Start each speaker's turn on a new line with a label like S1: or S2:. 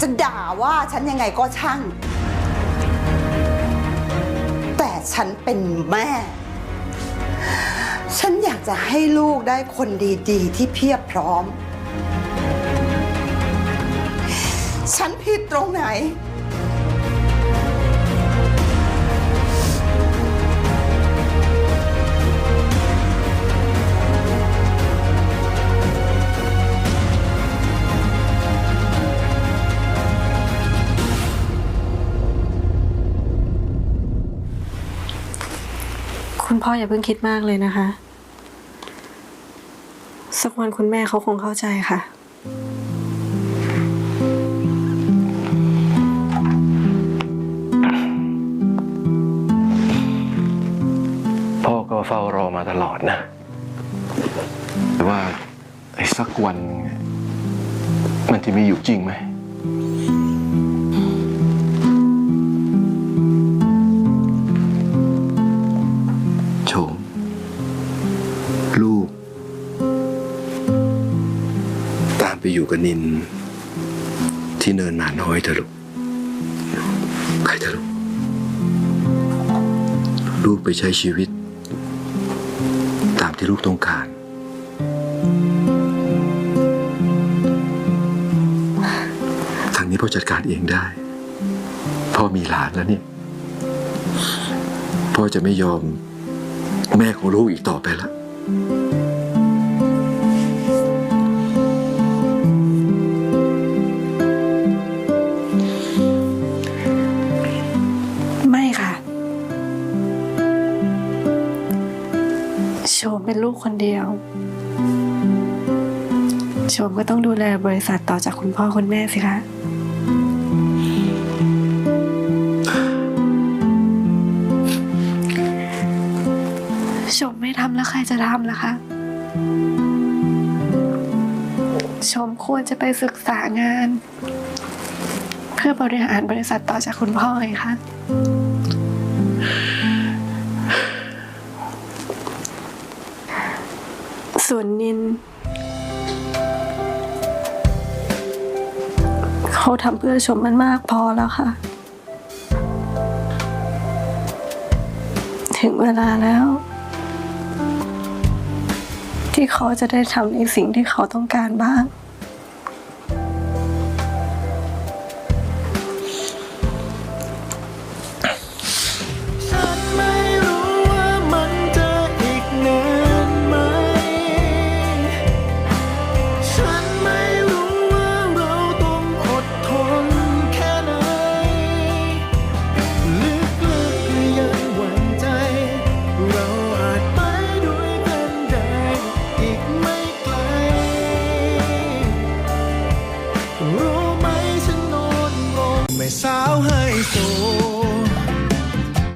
S1: จะด่าว่าฉันยังไงก็ช่าง แต่ฉันเป็นแม่ ฉันอยากจะให้ลูกได้คนดีๆ ที่เพียบพร้อม ฉันผิดตรงไหน
S2: คุณพ่ออย่าเพิ่งคิดมากเลยนะคะ สักวันคุณแม่เขาคงเข้าใจค่ะ
S3: พ่อก็เฝ้ารอมาตลอดนะ แต่ว่าไอ้สักวัน มันจะมีอยู่จริงไหม ลูก ตามไปอยู่กับนิน ที่เนินหมาน้อยเถอะลูกไปเถอะลูก ลูกไปใช้ชีวิต ตามที่ลูกต้องการ ทางนี้พ่อจัดการเองได้ พ่อมีหลานแล้วเนี่ย พ่อจะไม่ยอมแม่ของลูกอีกต่อไปแล้ว
S2: ไม่ค่ะ โชมเป็นลูกคนเดียว โชมก็ต้องดูแลบริษัทต่อจากคุณพ่อคุณแม่สิคะ ทำแล้วใครจะทำล่ะคะ ชมควรจะไปศึกษางาน เพื่อบริหารบริษัทต่อจากคุณพ่อไงคะส่วนนินเขาทำเพื่อชมมันมากพอแล้วค่ะ ถึงเวลาแล้ว ที่เขาจะได้ทำในสิ่งที่เขาต้องการบ้าง
S4: รู้ไหมฉันนอนลงไม่สาวให้โซ